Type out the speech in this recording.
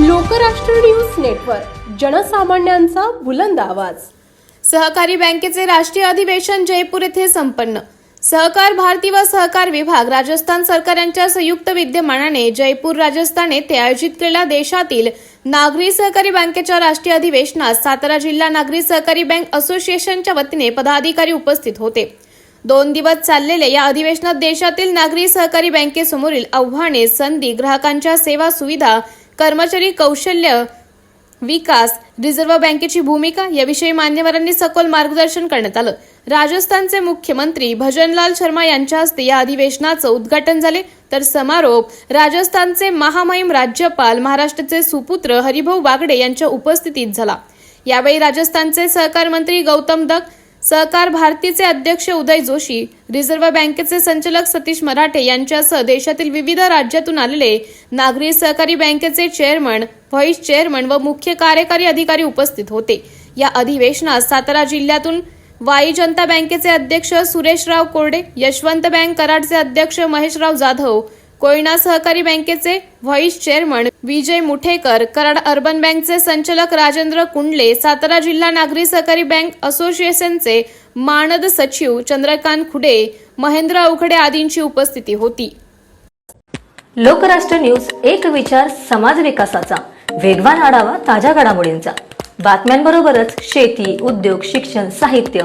Lokrashtra news network जनसामान्यांचा बुलंद आवाज. सहकारी बँकेचे राष्ट्रीय अधिवेशन जयपूर येथे संपन्न. सहकार भारती व सहकार विभाग राजस्थान सरकार यांच्या संयुक्त विद्यमानाने जयपूर राजस्थान येथे आयोजित केलेल्या देशातील नागरी सहकारी बँकेच्या राष्ट्रीय अधिवेशनात सातारा जिल्हा नागरी सहकारी बँक असोसिएशनच्या वतीने पदाधिकारी उपस्थित होते. दोन दिवस चाललेल्या या अधिवेशनात देशातील नागरी सहकारी बँकेसमोरील आव्हाने संधी ग्राहकांच्या सेवा सुविधा कर्मचारी कौशल्य विकास रिझर्व्ह बँकेची भूमिका याविषयी मान्यवरांनी सखोल मार्गदर्शन करण्यात आलं. राजस्थानचे मुख्यमंत्री भजनलाल शर्मा यांच्या हस्ते या अधिवेशनाचं उद्घाटन झाले. तर समारोप राजस्थानचे महामहिम राज्यपाल महाराष्ट्राचे सुपुत्र हरिभाऊ बागडे यांच्या उपस्थितीत झाला. यावेळी राजस्थानचे सहकार मंत्री गौतम दत्त सहकार भारतीचे अध्यक्ष उदय जोशी रिझर्व्ह बँकेचे संचालक सतीश मराठे यांच्यासह देशातील विविध राज्यातून आलेले नागरी सहकारी बँकेचे चेअरमन व्हाईस चेअरमन व मुख्य कार्यकारी अधिकारी उपस्थित होते. या अधिवेशनात सातारा जिल्ह्यातून वाई जनता बँकेचे अध्यक्ष सुरेशराव कोरडे यशवंत बँक कराडचे अध्यक्ष महेशराव जाधव कोयना सहकारी बँकेचे vice chairman Vijay Muthekar Karad urban बँकचे संचालक राजेंद्र कुंडले सातारा जिल्हा नागरी सहकारी बँक असोसिएशनचे मानद सचिव चंद्रकांत खुडे महेंद्र अवघडे आदींची उपस्थिती होती. लोकराष्ट्र न्यूज एक विचार समाज विकासाचा. वेगवान आढावा ताज्या घडामोडींचा. बातम्यांबरोबरच शेती उद्योग शिक्षण साहित्य